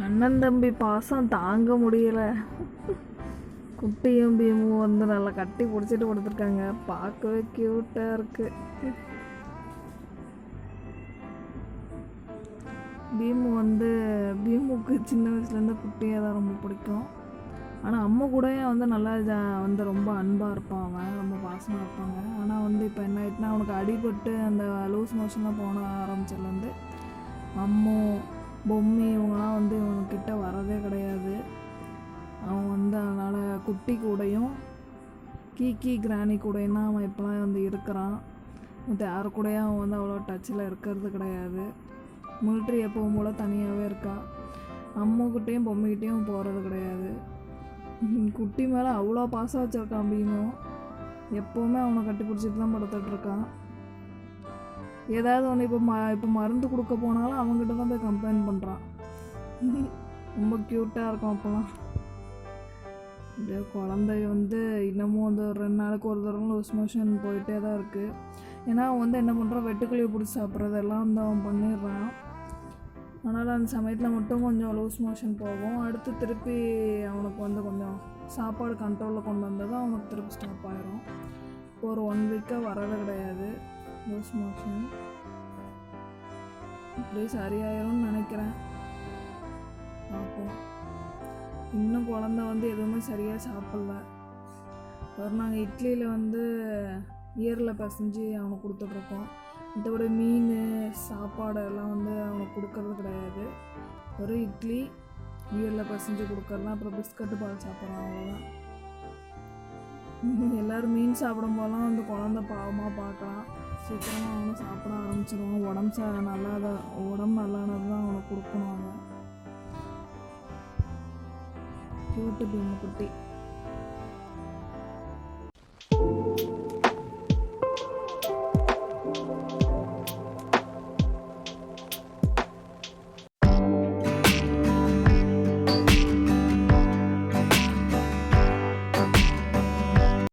அண்ணன் தம்பி பாசம் தாங்க முடியலை. குட்டியும் பீமும் வந்து நல்லா கட்டி பிடிச்சிட்டு கொடுத்துருக்காங்க. பார்க்கவே க்யூட்டாக இருக்கு. பீமு வந்து பீமுக்கு சின்ன வயசுலேருந்து குட்டியாக தான் ரொம்ப பிடிக்கும். ஆனால் அம்மா கூடயே வந்து நல்லா ஜா- வந்து ரொம்ப அன்பாக இருப்பான் அவன் ரொம்ப பாசமாக இருப்பாங்க. ஆனால் வந்து இப்போ என்ன ஆயிட்டுனா அவனுக்கு அடிபட்டு அந்த லூஸ் மோஷன்லாம் போன ஆரம்பிச்சதுலேருந்து அம்மு பொம்மை இவங்களாம் வந்து இவங்கக்கிட்ட வரதே கிடையாது. அவன் வந்து அதனால் குட்டி கூடையும் கீக்கி கிராணி கூடையும் தான் அவன் இப்போலாம் வந்து இருக்கிறான். மற்ற யாரு கூடயும் அவன் வந்து அவ்வளோ டச்சில் இருக்கிறது கிடையாது. மிலிட்ரி எப்பவும் போல் தனியாகவே இருக்கான் அம்முக்கிட்டேயும் பொம்மைக்கிட்டேயும் போகிறது கிடையாது. குட்டி மேலே அவ்வளோ பாசம் வச்சுருக்கான் பீமும் எப்போவுமே அவனை கட்டி பிடிச்சிட்டு தான் படுத்துட்ருக்கான் ஏதாவது ஒன்று இப்போ ம இப்போ மருந்து கொடுக்க போனாலும் அவங்ககிட்ட தான் போய் கம்ப்ளைண்ட் பண்ணுறான் ரொம்ப க்யூட்டாக இருக்கும் அப்போலாம் அப்படியே குழந்தை வந்து இன்னமும் வந்து ஒரு ரெண்டு நாளுக்கு ஒரு தடவை லூஸ் மோஷன் போயிட்டே தான் இருக்குது ஏன்னா அவன் வந்து என்ன பண்ணுறான் வெட்டுக்கிளியை பிடிச்சி சாப்பிட்றதெல்லாம் வந்து அவன் பண்ணிடுறான். அதனால் அந்த சமயத்தில் மட்டும் கொஞ்சம் லூஸ் மோஷன் போகும். அடுத்து திருப்பி அவனுக்கு வந்து கொஞ்சம் சாப்பாடு கண்ட்ரோலில் கொண்டு வந்ததும் அவனுக்கு திருப்பி ஸ்டாப் ஆயிரும். இப்போ ஒரு ஒன் வீக்காக வரவே கிடையாது. லூஸ் மோஷன் அப்படியே சரியாயிரும்னு நினைக்கிறேன். பார்ப்போம். இன்னும் குழந்த வந்து எதுவுமே சரியாக சாப்பிடல. அப்புறம் நாங்கள் இட்லியில் வந்து இயரில் பசஞ்சு அவனுக்கு கொடுத்துட்ருக்கோம். மற்றபடி மீன் சாப்பாடு எல்லாம் வந்து அவனுக்கு கொடுக்கறது கிடையாது. ஒரு இட்லி இயரில் பசஞ்சு கொடுக்கறது அப்புறம் பிஸ்கட்டு பால் சாப்பிட்றான் அவ்வளோதான் எல்லோரும் மீன் சாப்பிடும் போதெல்லாம் அந்த குழந்த பாவம். பார்க்கலாம் சீக்கிரமாக அவனும் சாப்பிட ஆரம்பிச்சிடுவான் உடம்பு ச நல்லா தான் உடம்பு நல்லானது தான் அவனுக்கு கொடுக்கணும் அவன். க்யூட்டு பீமு குட்டி.